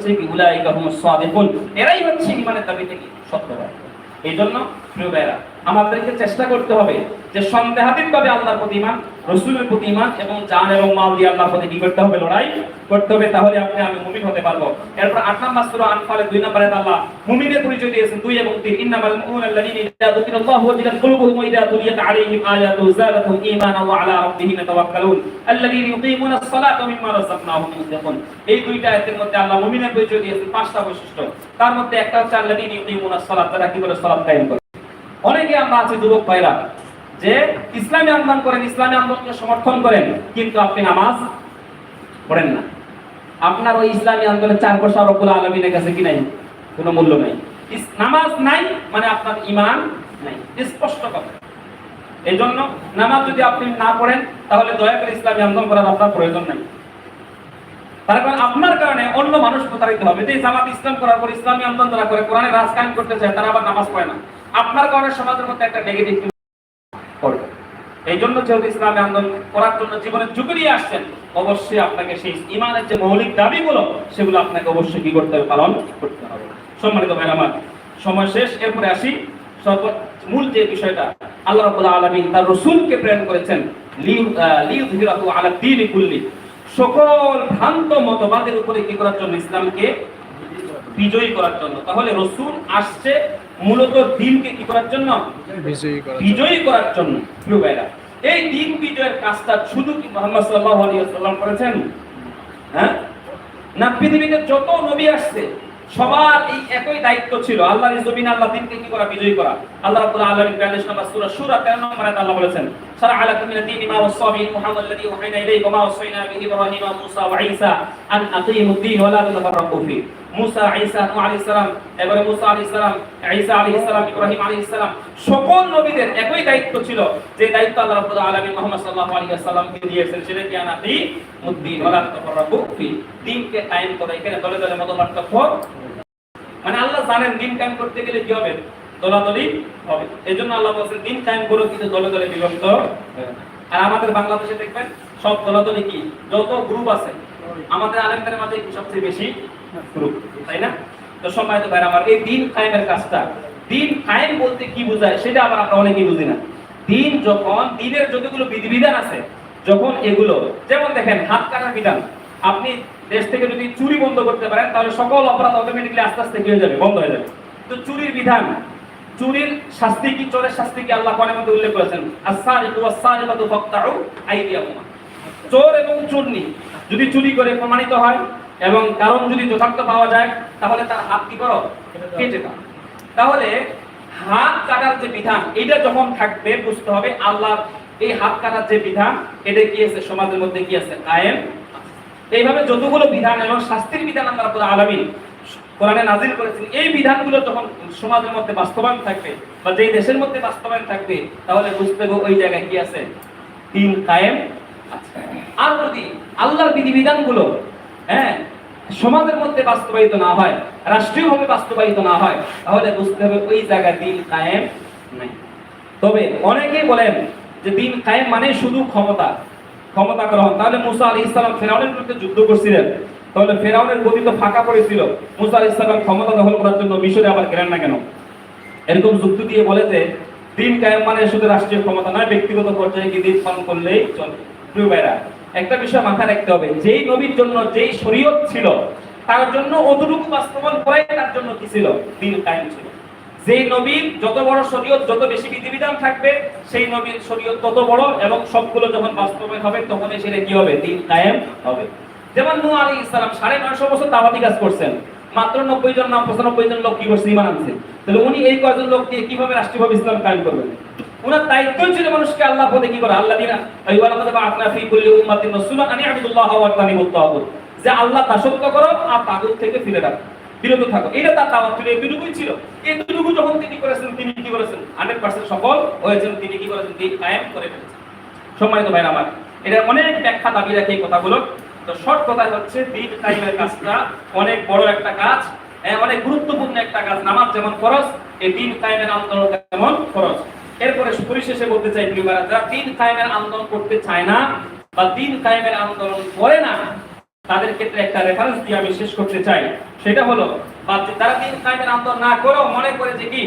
হচ্ছে কি, উলাইকা হুমুস সাদিকুন। এরাই হচ্ছে ইমানের দাবি থেকে সত্যবাদী। এই জন্য প্রিয় ভাইরা আমাদেরকে চেষ্টা করতে হবে যে সন্দেহাতীত ভাবে আল্লাহর প্রতি ইমান রসুলের প্রতি ইমান এবং জান এবং মাল দিয়ে আল্লাহর প্রতি কি করতে হবে, লড়াই করতে হবে, তাহলে আপনি আমি মুমিন হতে পারব। এরপর আট নম্বর সূরা আনফালে দুই নম্বরে আল্লাহ মুমিনের পরিচয় দিয়েছেন দুই এবং তিন। ইন্নামাল মুমিনুনা আল্লাযীনা ইযা যুকিরাল্লাহু ওয়াজিলাত কুলুবুহুম ওয়া ইযা তুলিয়াত আলাইহিম আয়াতুহু যাদাতুহুম ঈমানান ওয়া আলা রাব্বিহিম ইয়াতাওয়াক্কালুন। আল্লাযীনা ইউকিমুনা আস-সালাতা মিম্মা রাযাকনাহুম ইউনফিকুন এই দুইটা আয়াতের মধ্যে আল্লাহ মুমিনের পরিচয় দিয়েছেন পাঁচটা বৈশিষ্ট্য। তার মধ্যে একটা হচ্ছে আল্লাযীনা ইউকিমুনা আস-সালাত তারা কি করে সালাত কায়েম করে? অনেকে আমরা আছি যুবক ভাইরা, যে ইসলামী আন্দোলন করেন, ইসলামী আন্দোলনকে সমর্থন করেন, কিন্তু আপনি নামাজ পড়েন না। আপনার ওই ইসলামী আন্দোলনের চার বছর রব্বুল আলমিনের কাছে কি নাই? কোনো মূল্য নাই। নামাজ নাই মানে আপনার ইমান নাই। স্পষ্ট কথা। এই জন্য নামাজ যদি আপনি না পড়েন, তাহলে দয়া করে ইসলামী আন্দোলন করার আপনার প্রয়োজন নাই। তার আপনার কারণে অন্য মানুষ প্রতারিত হবে। যে জামাত ইসলাম করার পর ইসলামী আন্দোলন করে, কোরআনের রাজ করতে চায়, তারা আবার নামাজ পড়ে না। আপনার কারণে সমাজের মধ্যে একটা নেগেটিভ এই জন্য যেহেতু ইসলামী আন্দোলন করার জন্য জীবনে ঝুঁকি নিয়ে আসছেন, অবশ্যই আপনাকে সেই ইমানের যে মৌলিক দাবিগুলো, সেগুলো আপনাকে অবশ্যই কি করতে হবে? পালন করতে হবে। সম্মানিত ভাই আমার, সময় শেষ। এরপরে আসি। সর্ব, মূল যে বিষয়টা, আল্লাহ রাব্বুল আলামিন তার রাসূলকে প্রেরণ করেছেন সকল ভ্রান্ত মতবাদের উপরে কি করার জন্য ইসলামকে বিজয়ী করার জন্য। তাহলে রসুল আসছে মূলত দিনকে কি করার জন্য? বিজয়ী করার জন্য। প্রিয় এই দিন বিজয়ের কাজটা শুধু কি মোহাম্মদ সাল্লাল্লাহু আলাইহি ওয়াসাল্লাম করেছেন? হ্যাঁ? না পৃথিবীতে যত নবী আসছে সবার এই একই দায়িত্ব ছিল। আল্লাহর জমিনে আল্লাহ দিনকে কি করা? বিজয়ী করা। আল্লাহ রাব্বুল আলামিন 42 নম্বর সূরা সূরা 13 নম্বর আল্লাহ বলেছেন দীনি মা ওয়াসা বিহি মুহাম্মদ আল্লাযী ওহাইনা ইলাইহি ওয়া মা ওয়াসাইনা বিহি ইব্রাহিম ওয়া মূসা ওয়া ঈসা আন আকিমুদ দীন ওয়া লা তাতাফাররাকু ফি মুসা ঈসা নূহ আলাইহিস সালাম এবারে মুসা আলাইহিস সালাম ঈসা আলাইহিস সালাম ইব্রাহিম আলাইহিস সালাম সকল নবীদের একই দায়িত্ব ছিল। যে দায়িত্ব আল্লাহ রাব্বুল আলামিন মুহাম্মদ সাল্লাল্লাহু আলাইহি ওয়াসাল্লামকে দিয়েছেন সেটা কি আনাতি মুদ্দিন ওয়া লা তাতাফাররাকু ফি। দিনকে কায়েম করা, এখানে দলে দলে মত পার্থক্য মানে আল্লাহ জানেন দিন কায়েম করতে গেলে কি হবে? দলাদলি হবে। এই জন্য আল্লাহ বলছেন দিন কায়েম করো কিন্তু দলে দলে বিভক্ত আর আমাদের বাংলাদেশে দেখবেন, সব দলাদলি কি? যত গ্রুপ আছে, আমাদের মাঝে সবচেয়ে বেশি? গ্রুপ তাই না? তো সম্মানিত ভাই আমার এই দিন কায়েমের কাজটা, দিন কায়েম বলতে কি বোঝায় সেটা আবার আমরা অনেকেই বুঝি না। দিন যখন, দিনের যতগুলো বিধিবিধান আছে, যখন এগুলো, যেমন দেখেন, হাত কাটার বিধান আপনি দেশ থেকে যদি চুরি বন্ধ করতে পারেন, তাহলে সকল অপরাধ অটোমেটিকলি আস্তে আস্তে হয়ে যাবে? বন্ধ হয়ে যাবে। তো চুরির বিধান চুরির শাস্তি কি চোরের শাস্তি কি আল্লাহ কোরআনের মধ্যে উল্লেখ করেছেন? আস-সারিকু ওয়াস-সারিকাতু ফাকতাউ আইদিয়াহুমা। চোর এবং চুরনি যদি চুরি করে প্রমাণিত হয় এবং কারণ যদি যথার্থ পাওয়া যায় তাহলে তার হাত কি করো? কেটে দাও। তাহলে হাত কাটার যে বিধান এটা যখন থাকবে বুঝতে হবে আল্লাহ এই হাত কাটার যে বিধান এটা কি আছে? সমাজের মধ্যে কি আছে? কায়েম এইভাবে যতগুলো বিধান এবং শাস্তির বিধান আল্লাহ রাব্বুল আলামিন কোরআনে নাজিল করেছেন। এই বিধানগুলো যখন সমাজের মধ্যে বাস্তবায়ন থাকবে বা যেই দেশের মধ্যে বাস্তবায়ন থাকবে, তাহলে বুঝতে হবে ওই জায়গায় কি আছে? দিন কায়েম আর যদি আল্লাহর বিধিবিধানগুলো হ্যাঁ সমাজের মধ্যে বাস্তবায়িত না হয়, রাষ্ট্রীয়ভাবে বাস্তবায়িত না হয়, তাহলে বুঝতে হবে ওই জায়গায় দিন কায়েম নাই। তবে অনেকেই বলেন যে দিন কায়েম মানে শুধু ক্ষমতা ক্ষমতা গ্রহণ। তাহলে মুসা আলী ইসলাম ফেরাউনের বিরুদ্ধে যুদ্ধ করছিলেন। তাহলে ফেরাউনের গতি তো ফাঁকা পড়েছিল। মুসা ইসলাম ক্ষমতা দখল করার জন্য মিশরে আবার গেলেন না কেন? এরকম যুক্তি দিয়ে বলে যে, দিন কায়েম মানে শুধু রাষ্ট্রীয় ক্ষমতা নয়, ব্যক্তিগত পর্যায়ে কি দিন পালন করলেই চলে? প্রিয় ভাইরা একটা বিষয় মাথায় রাখতে হবে। যেই নবীর জন্য যেই শরীয়ত ছিল, তার জন্য অতটুকু বাস্তবায়ন করাই তার জন্য কি ছিল? দিন কায়েম ছিল। যেই নবীর যত বড় শরীয়ত, যত বেশি বিধিবিধান থাকবে, সেই নবীর শরীয়ত তত বড় এবং সবগুলো যখন বাস্তবায়ন হবে, তখনই সেটা কি হবে? দিন কায়েম হবে। যেমন নূহ আলী ইসলাম সাড়ে নয়শো বছর দাওয়াতি কাজ করছেন। মাত্র নব্বই জন না, পঁচানব্বই জন লোক কি করছে? ইমান আনছে। তাহলে উনি এই কয়জন লোক দিয়ে কীভাবে রাষ্ট্রীয়ভাবে ইসলাম কায়েম করবেন? উনার দায়িত্ব ছিল মানুষকে আল্লাহ পদে কি করে? আল্লাহ দিনা আইওয়ালা পদে বা আপনা ফি কুল্লি উম্মাতিন রাসূলান আনি আবুদুল্লাহ ওয়া তানিবুত তাগুত যে আল্লাহ দাসত্ব করো আর তাগুত থেকে ফিরে রাখো বিরত থাকো। এটা তার দাওয়াত ছিল, এতটুকুই ছিল। এতটুকু যখন তিনি করেছেন, তিনি কি করেছেন? হান্ড্রেড পার্সেন্ট সফল হয়েছেন। তিনি কি করেছেন? দিন কায়েম করে ফেলেছেন। সম্মানিত ভাইরা আমার এটা অনেক ব্যাখ্যা দাবি রাখে এই কথাগুলো তো শর্ট হচ্ছে দিন কায়েমের কাজটা অনেক বড় একটা কাজ হ্যাঁ, অনেক গুরুত্বপূর্ণ একটা কাজ। নামাজ যেমন ফরজ এই দিন আন্দোলন ফরজ। এরপরে পরিশেষে বলতে চাই যারা দিন আন্দোলন করতে চায় না বা দিন আন্দোলন করে না তাদের ক্ষেত্রে একটা রেফারেন্স দিয়ে আমি শেষ করতে চাই। সেটা হলো বা তারা দিন আন্দোলন না করেও মনে করে যে কি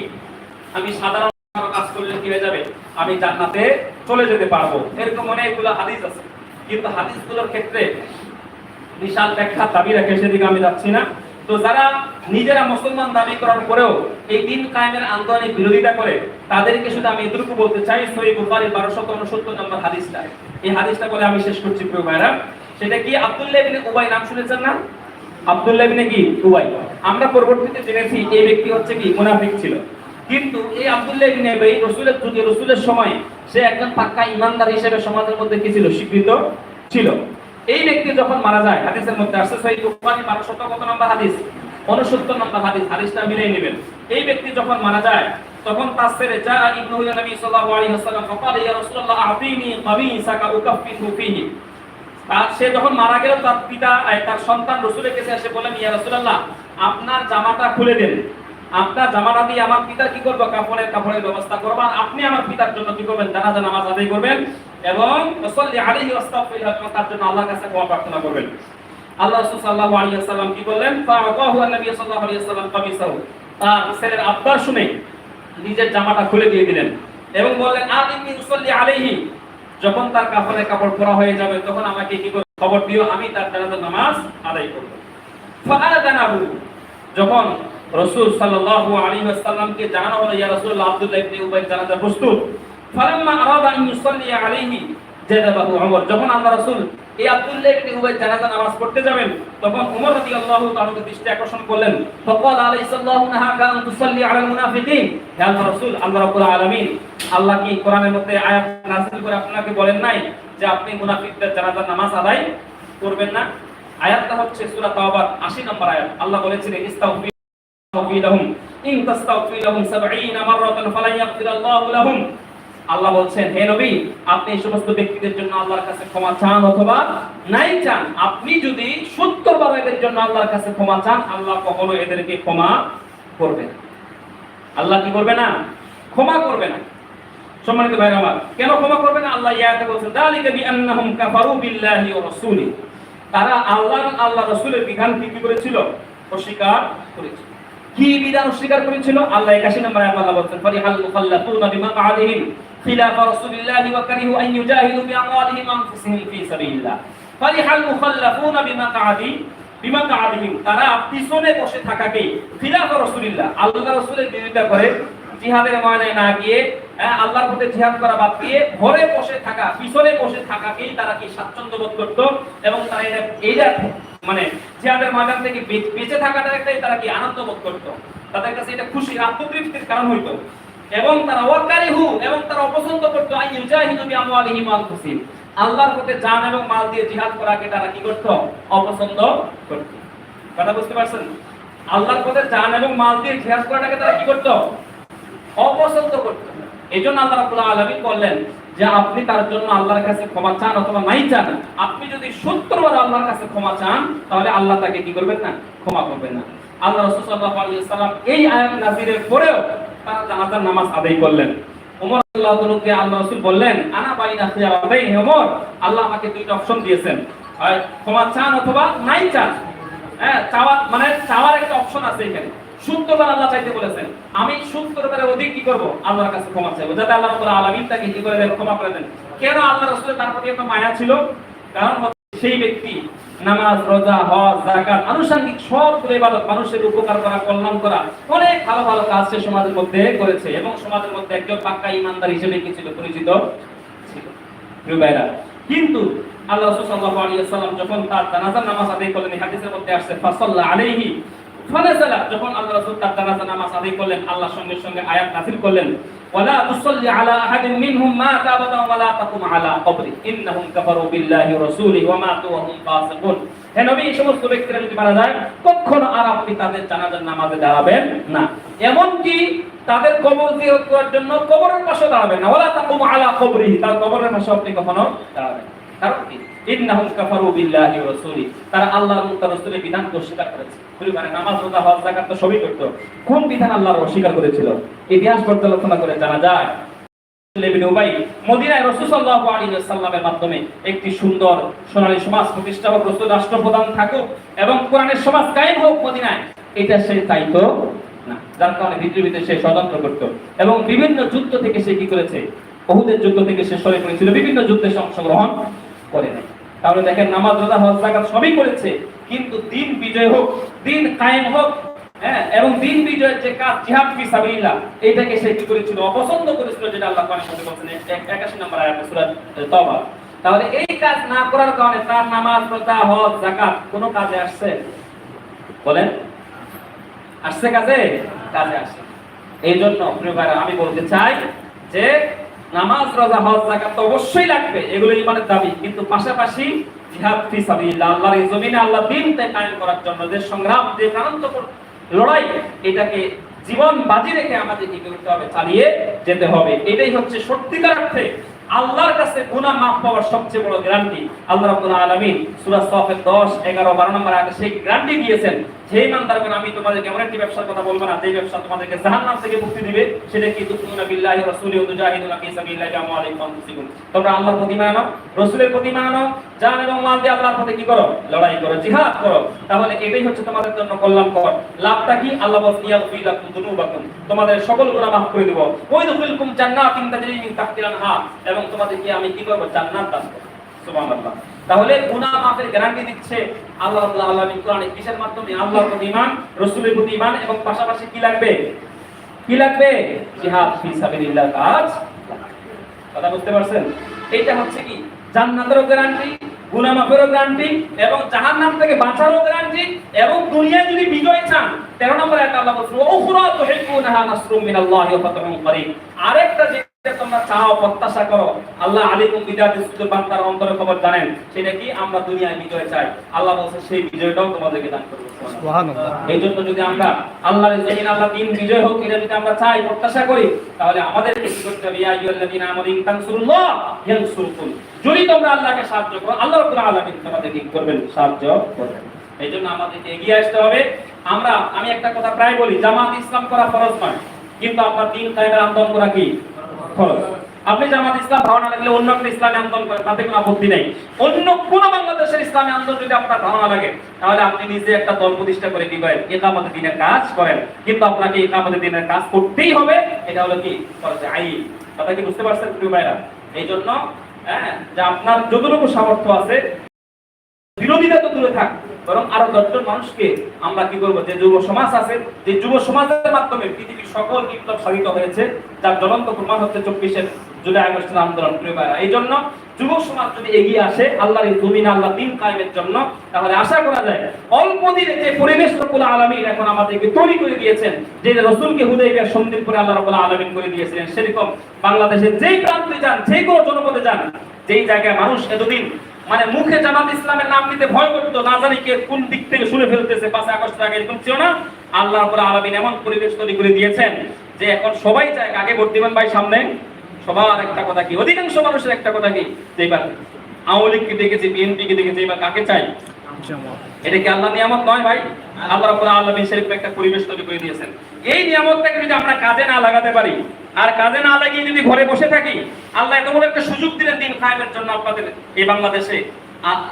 আমি সাধারণ কাজ করলে কি হয়ে যাবে? আমি জান্নাতে চলে যেতে পারব। এরকম অনেকগুলো হাদিস আছে। কিন্তু হাদিসগুলোর ক্ষেত্রে বিশাল ব্যাখ্যা দাবি রাখে সেদিকে আমি যাচ্ছি না। তো যারা নিজেরা মুসলমান দাবি করার পরেও এই দিন কায়েমের আন্দোলনের বিরোধিতা করে, তাদেরকে শুধু আমি এতটুকু বলতে চাই, সহি বুখারী বারোশো উনসত্তর নম্বর হাদিসটা। এই হাদিসটা বলে আমি শেষ করছি, প্রিয় ভাইরা সেটা কি আব্দুল্লাহ ইবনে উবাই নাম শুনেছেন না? আব্দুল্লাহ ইবনে কি? উবাই। আমরা পরবর্তীতে জেনেছি এই ব্যক্তি হচ্ছে কি? মুনাফিক ছিল। কিন্তু এই আব্দুল্লাহ ইবনে উবাই রাসূলের যুগে, রাসূলের সময় সে একজন পাক্কা ইমানদার হিসেবে সমাজের মধ্যে কি ছিল? স্বীকৃত ছিল। এই ব্যক্তি যখন মারা যায়, হাদিসের মধ্যে আসছে সেই বুখারী 1200 কত নম্বর হাদিস 69 নম্বর হাদিস, হাদিসটা মিলিয়ে নেবেন। এই ব্যক্তি যখন মারা যায়, তখন তার ছেলে যা ইবনু হুয়া নবী সাল্লাল্লাহু আলাইহি ওয়াসাল্লাম, ফাকাল, ইয়া রাসূলুল্লাহ, আতিনি কামিসাকা উকাফিনহু ফিহি। তার, সে যখন মারা গেল, তার পিতা তার সন্তান রসুলের কাছে এসে বলেন ইয়া রাসূলুল্লাহ, আপনার জামাটা খুলে দেন। আপনার জামাটা দিয়ে আমার পিতা কি করবে? কাপড়ের কাপড়ের ব্যবস্থা করবেন আপনি আমার পিতার জন্য কি করবেন? জানাজা, নামাজ আদায় করবেন। এবং আলাইহি জন্য আল্লাহর কাছে ক্ষমা প্রার্থনা করবেন। আল্লাহ রাসূল সাল্লাল্লাহু আলাইহি ওয়াসাল্লাম কি বললেন? ফাআতাহু নবী সাল্লাল্লাহু আলাইহি ওয়াসাল্লাম কামিসাহু। ছেলের শুনে নিজের জামাটা খুলে দিয়ে দিলেন এবং বললেন আদিনি উসাল্লি আলাইহি। যখন তার কাপড়ের কাপড় পরা হয়ে যাবে, তখন আমাকে কি করে খবর দিও? আমি তার জানাজার নামাজ আদায় করব। ফাআদানাহু যখন রাসূল সাল্লাল্লাহু আলাইহি ওয়াসাল্লামকে জানানো হলো, ইয়া রাসূলুল্লাহ, আব্দুল্লাহ ইবনে উবাই জানাজা প্রস্তুত। ফালাম্মা আরাদা আন ইউসাল্লি আলাইহি জাযাবাহু উমর। যখন আল্লাহ রাসূল এই আব্দুল্লাহ ইবনে উবাই জানাজা নামাজ পড়তে যাবেন, তখন উমর রাদিয়াল্লাহু তাআলাকে দৃষ্টি আকর্ষণ করলেন। ফাকাল আলাইহিসসাল্লাহু নাহাকা আন তুসাল্লি আলাল মুনাফিকিন। হে আল্লাহ রাসূল, আল্লাহ রাব্বুল আলামিন, আল্লাহ কি কোরআনের মধ্যে আয়াত নাযিল করে আপনাকে বলেন নাই যে আপনি মুনাফিকদের জানাজা নামাজ আদায় করবেন না? আয়াতটা হচ্ছে সূরা তাওবার 80 নম্বর আয়াত। আল্লাহ বলেছিলেন, ইস্তাগফির লাহুম, ইন তাস্তাগফির লাহুম 70 মাররাতান ফালা ইয়াগফির আল্লাহু লাহুম। আল্লাহ বলছেন, হে নবী, আপনি এই সমস্ত ব্যক্তিদের জন্য আল্লাহর কাছে ক্ষমা চান অথবা নাই চান? আপনি যদি সত্তর বার এদের জন্য আল্লাহর কাছে ক্ষমা চান, আল্লাহ কখনো এদেরকে ক্ষমা করবে না। আল্লাহ কি করবে না? ক্ষমা করবে না। সম্মানিত ভাইরা আমার, কেন ক্ষমা করবে না? আল্লাহ ইয়াতে বলছেন যালিকা বিআন্নাহুম কাফারু বিল্লাহি ওয়া রাসূলি তারা আল্লাহ আল্লাহ রাসূলের বিধান কি করেছিল? অস্বীকার করেছিল। কি বিধান অস্বীকার করেছিল? আল্লাহ 81 নম্বরে আল্লাহ বলছেন, ফারিহাল মুখাল্লাফুনা বিমাকআদিহিম খিলাফ রাসূলিল্লাহি ওয়া কারিহু আন ইউজাহিদু বিআমওয়ালিহিম ওয়া আনফুসিহিম ফি সাবিলিল্লাহ। ফারিহাল মুখাল্লাফুনা বিমাকআদি, বিমাকআদিহিম। তারা পিছনে বসে থাকাকে খিলাফ রাসূলিল্লাহ। আল্লাহ রাসূলের বিরোধিতা করে, জিহাদের ময়দানে না গিয়ে আল্লাহর পথে জিহাদ করা বাদ দিয়ে ঘরে বসে থাকা, পিছনে বসে থাকাকেই তারা কি স্বাচ্ছন্দ্য বোধ করত? এবং তারা এটা, এইটা মানে জিহাদের ময়দান থেকে বেঁচে থাকাটা একটাই তারা কি আনন্দ বোধ করত? তাদের কাছে এটা খুশি আত্মতৃপ্তির কারণ হইতো। এবং তারা ওয়াকারিহু এবং তারা অপছন্দ করত, আই ইউজাহিদু বিআমওয়ালিহিম ওয়া আনফুসিহিম আল্লাহর পথে জান এবং মাল দিয়ে জিহাদ করাকে তারা কি করত? অপছন্দ করত। কথা বুঝতে পারছেন? আল্লাহর পথে জান এবং মাল দিয়ে জিহাদ করাটাকে তারা কি করত? অপছন্দ করত। এই জন্য আল্লাহ রাব্বুল আলামিন বললেন যে আপনি তার জন্য আল্লাহর কাছে ক্ষমা চান অথবা নাই চান। আপনি যদি সত্তর বার আল্লাহর কাছে ক্ষমা চান, তাহলে আল্লাহ তাকে কি করবেন না? ক্ষমা করবেন না। আল্লাহ রাসূল সাল্লাল্লাহু আলাইহি ওয়াসাল্লাম এই আয়াত নাযিলের পরেও তারা জানাজার নামাজ আদায় করলেন। ওমর আল্লাহ আল্লাহ রাসূল বললেন, আনা হে ওমর, আল্লাহ আমাকে দুইটা অপশন দিয়েছেন। চান অথবা নাই চান। হ্যাঁ চাওয়া মানে চাওয়ার একটা অপশন আছে এখানে। আল্লাহ চাইতে বলেছেন, আমি সত্তরবারের অধিক কি করব? আল্লাহর কাছে ক্ষমা চাইব। যাতে আল্লাহ আলামিন তাকে কি করে দেন? ক্ষমা করে দেন। কেন আল্লাহ রাসূলের তার প্রতি এত মায়া ছিল? কারণ সেই ব্যক্তি নামাজ, রোজা, হজ জাকাত আনুষঙ্গিক সবগুলো ইবাদত মানুষের উপকার করা, কল্যাণ করা অনেক ভালো ভালো কাজ সে সমাজের মধ্যে করেছে এবং সমাজের মধ্যে একজন পাক্কা ইমানদার হিসেবে কি ছিল? পরিচিত ছিল। কিন্তু আল্লাহ সুসাল্লাহ আলাইহি ওয়াসাল্লাম যখন তার জানাজার নামাজ আদায় করলেন হাদিসের মধ্যে আসছে, ফাসাল্লা আলাইহি ফানাজালা যখন আল্লাহ রাসূল তার জানাজার নামাজ আদায় করলেন আল্লাহ সঙ্গে সঙ্গে আয়াত নাযিল করলেন, ওয়ালা তুসাল্লি আলা আহাদিন মিনহুম আবাদা ওয়ালা তাকুম আলা কবরি। ইন্নাহুম কাফারু বিল্লাহি ওয়া ওয়া মাতু ওয়া হুম ফাসিকুন। হে নবী এই সমস্ত ব্যক্তিরা যদি মারা যায়, কখনো আর আপনি তাদের জানাজার নামাজে দাঁড়াবেন না। এমনকি তাদের কবর জিয়ারত করার জন্য কবরের পাশে দাঁড়াবেন না। ওয়ালা তাকুম আলা কবরিহি, তার কবরের পাশে আপনি কখনো দাঁড়াবেন না। এবং মাধ্যমে একটি সুন্দর সোনালী সমাজ প্রতিষ্ঠা হোক রাষ্ট্রপ্রধান থাকুক এবং কোরআনের সমাজ কায়েম হোক মদিনায়, এটা সে চাইতো না। যার কারণে পৃথিবীতে সে ষড়যন্ত্র করত। এবং বিভিন্ন যুদ্ধ থেকে সে কি করেছে? বহুদের যুদ্ধ থেকে সে সরে পড়েছিল। বিভিন্ন যুদ্ধে অংশগ্রহণ করে নাই। তাহলে দেখেন নামাজ, রোজা, হজ জাকাত সবই করেছে। কিন্তু দিন বিজয় হোক, দিন কায়েম হোক হ্যাঁ এবং দিন বিজয়ের যে কাজ, জিহাদ ফি সাবিলিল্লাহ, এইটাকে সে কি করেছিল? অপছন্দ করেছিল, যেটা আল্লাহ কোরআনের মধ্যে বলছেন 81 নম্বর আয়াতে, সূরা তওবা। তাহলে এই কাজ না করার কারণে তার নামাজ, রোজা, হজ, যাকাত কোনো কাজে আসছে? বলেন। আসছে কাজে? কাজে আসছে। এই জন্য আমি বলতে চাই যে নামাজ, রোজা, হজ, যাকাত তো অবশ্যই লাগবে, এগুলো ইমানের দাবি। কিন্তু পাশাপাশি জিহাদ ফি সাবিলিল্লাহ, আল্লাহর এই জমিনে আল্লাহ দিনকে কায়েম করার জন্য যে সংগ্রাম, যে প্রাণান্তকর লড়াই, এটাকে জীবন বাজি রেখে আমাদের কি করতে হবে? চালিয়ে যেতে হবে। এটাই হচ্ছে সত্যিকার অর্থে আল্লাহর কাছে গুনাহ মাফ পাওয়ার সবচেয়ে বড় গ্যারান্টি। আল্লাহ রাব্বুল আলামিন সূরা সাফের 10 11 12 নম্বর আয়াতে সেই গ্যারান্টি দিয়েছেন যে ইমানদারগণ আমি তোমাদেরকে এমন একটি ব্যবসার কথা বলব না যে ব্যবসা তোমাদেরকে জাহান্নাম থেকে মুক্তি দিবে, সেটা কি বিল্লাহি ওয়া ওয়া তুজাহিদুনা ফি সাবিলিল্লাহি ওয়া তোমরা আল্লাহর প্রতি মানো রাসূলের প্রতি মানো জান এবং মাল দিয়ে আল্লাহর পথে কি করো? লড়াই করো, জিহাদ করো। তাহলে এটাই হচ্ছে তোমাদের জন্য কল্যাণকর। লাভটা কি? আল্লাহ বলছেন ইয়াগফির লাকুম তোমাদের সকল গুনাহ মাফ করে দেব। দুখিলকুম জান্নাতিন তাজরি মিন তাহতিল এবং তোমাদেরকে আমি কি করব? জান্নাত দান করব। সুবহানাল্লাহ। তাহলে গুনাহ মাফের গ্যারান্টি দিচ্ছে আল্লাহ কিসের মাধ্যমে? আল্লাহর প্রতি ঈমান, রাসূলের প্রতি ঈমান এবং পাশাপাশি কি লাগবে? কি লাগবে? জিহাদ ফি সাবিলিল্লাহ, কাজ কথা বুঝতে পারছেন? হচ্ছে কি? গ্যারান্টি গুনাহ গ্যারান্টি এবং জাহান্নাম থেকে বাঁচারও গ্যারান্টি এবং দুনিয়ায় যদি বিজয় চান 13 নম্বর আয়াতে আল্লাহ বলছেন উখরা তুহিব্বুনাহা নাসরুম মিনাল্লাহি ওয়া ফাতহুন করিব। আরেকটা যে তোমরা চাও প্রত্যাশা করো আল্লাহ আলিকুম বিদাতি সুযোগ বান্দার অন্তরে খবর জানেন সেটা কি আমরা দুনিয়ায় বিজয় চাই? আল্লাহ বলছে সেই বিজয়টাও তোমাদেরকে দান করবে। এই জন্য যদি আমরা আল্লাহর আল্লাহ দিন বিজয় হোক এটা যদি আমরা চাই প্রত্যাশা করি তাহলে আমাদের কি করতে হবে? ইয়া আইয়ুহাল্লাযীনা আমানু ইন তানসুরুল্লাহ ইয়ানসুরকুম। যদি তোমরা আল্লাহকে সাহায্য করো আল্লাহ রাব্বুল আলামিন তোমাদেরকে কি করবেন? সাহায্য করবেন। এই জন্য আমাদেরকে এগিয়ে আসতে হবে। আমরা আমি একটা কথা প্রায় বলি জামাত ইসলাম করা ফরজ নয়। কিন্তু আপনার দিন কায়েমের আন্দোলন করা কি? আপনি জামাত ইসলাম ধারণা লাগলে অন্য একটা ইসলামী আন্দোলন করেন, তাতে কোনো আপত্তি নেই। অন্য কোন বাংলাদেশের ইসলামী আন্দোলন যদি আপনার ধারণা লাগে, তাহলে আপনি নিজে একটা দল প্রতিষ্ঠা করে কি করেন দিনের কাজ করেন। কিন্তু আপনাকে একামতের দিনের কাজ করতেই হবে, এটা হলো কি? ফরজে আইন। কথা কি বুঝতে পারছেন, প্রিয় ভাইরা? এই জন্য হ্যাঁ যে আপনার যতটুকু সামর্থ্য আছে, বিরোধীরা তো দূরে থাক। বরং আরও দশজন মানুষকে আমরা কি করব? যে যুব সমাজ আছে, যে যুব সমাজের মাধ্যমে পৃথিবীর সকল বিপ্লব সাধিত হয়েছে, যার জ্বলন্ত প্রমাণ হচ্ছে চব্বিশের জুলাই আগস্টের আন্দোলন প্রিয় এই জন্য যুব সমাজ যদি এগিয়ে আসে, আল্লাহর এই জমিন আল্লাহ দিন কায়েমের জন্য, তাহলে আশা করা যায় অল্প দিনে যে পরিবেশ রকুল আলমীর এখন আমাদেরকে তৈরি করে দিয়েছেন, যে রসুলকে হুদাইবিয়া সন্ধির করে আল্লাহ রকুল আলমিন করে দিয়েছিলেন, সেরকম বাংলাদেশের যেই প্রান্তে যান যে কোনো জনপদে যান, যেই জায়গায় মানুষ এতদিন মানে মুখে জামাত ইসলামের নাম নিতে ভয় করতো, না জানি কে কোন দিক থেকে শুনে ফেলতেছে পাশে আগস্ট আগে, এরকম ছিল না? আল্লাহ রাব্বুল আলামিন এমন পরিবেশ তৈরি করে দিয়েছেন যে এখন সবাই চায় কাকে ভোট দিবেন ভাই সামনে? সবার একটা কথা কি? অধিকাংশ মানুষের একটা কথা কি? যে এবার আওয়ামী লীগকে দেখেছি বিএনপি কে দেখেছি, এবার কাকে চাই? এটা কি আল্লাহ নিয়ামত নয় ভাই? আল্লাহ রাব্বুল আলামিন শরীফ একটা পরিবেশ তৈরি করে দিয়েছেন। এই নিয়ামতটাকে যদি আমরা কাজে না লাগাতে পারি, আর কাজে না লাগিয়ে যদি ঘরে বসে থাকি, আল্লাহ এত বড় একটা সুযোগ দিলেন দিন কায়েমের জন্য আপনাদের এই বাংলাদেশে।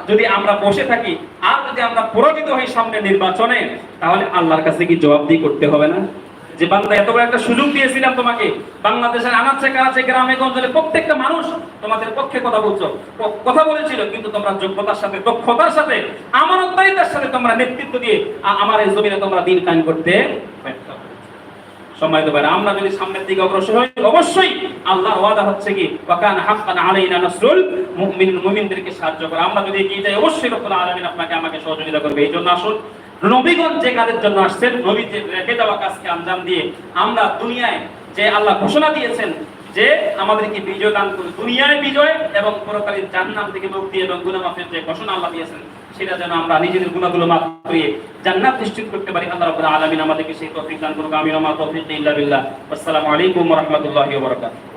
যদি আমরা বসে থাকি, আর যদি আমরা পরাজিত হই সামনে নির্বাচনে, তাহলে আল্লাহর কাছে কি জবাবদি করতে হবে না? যে বান্দা এত বড় একটা সুযোগ দিয়েছিলাম তোমাকে, বাংলাদেশের আনাচে কানাচে গ্রামে গঞ্জে প্রত্যেকটা মানুষ তোমাদের পক্ষে কথা বলছো কথা বলেছিল, কিন্তু তোমরা যোগ্যতার সাথে, দক্ষতার সাথে, আমানতদারিতার সাথে তোমরা নেতৃত্ব দিয়ে আমার এই জমিনে তোমরা দিন কায়েম করতে আমরা যদি সামনের দিকে অগ্রসর হই, অবশ্যই আল্লাহর ওয়াদা হচ্ছে কি, ওয়াকান হাক্কান আলাইনা নাসরুল মুমিনিন মুমিনদেরকে সাহায্য করে। আমরা যদি এগিয়ে যাই, অবশ্যই রব্বুল আলামিন আপনাকে আমাকে সহযোগিতা করবে। এই জন্য আসুন নবীগণ যে কাজের জন্য আসছেন নবী যে রেখে দেওয়া কাজকে আঞ্জাম দিয়ে আমরা দুনিয়ায় যে আল্লাহ ঘোষণা দিয়েছেন যে আমাদেরকে বিজয় দান করুন, দুনিয়ায় বিজয় এবং পরকালীন জান্নাত থেকে মুক্তি এবং গুনাহ মাফের যে ঘোষণা আল্লাহ দিয়েছেন, সেটা যেন আমরা নিজেদের গুণাগুলো মাফ করিয়ে জান্নাত নিশ্চিত করতে পারি। আল্লাহ রাব্বুল আলামিন আমাদেরকে সেই তৌফিক দান করুন আমিন ওয়া মা তৌফিক ইল্লা বিল্লাহ। আসসালামু আলাইকুম ওয়া রাহমাতুল্লাহি ওয়া বারাকাতুহু।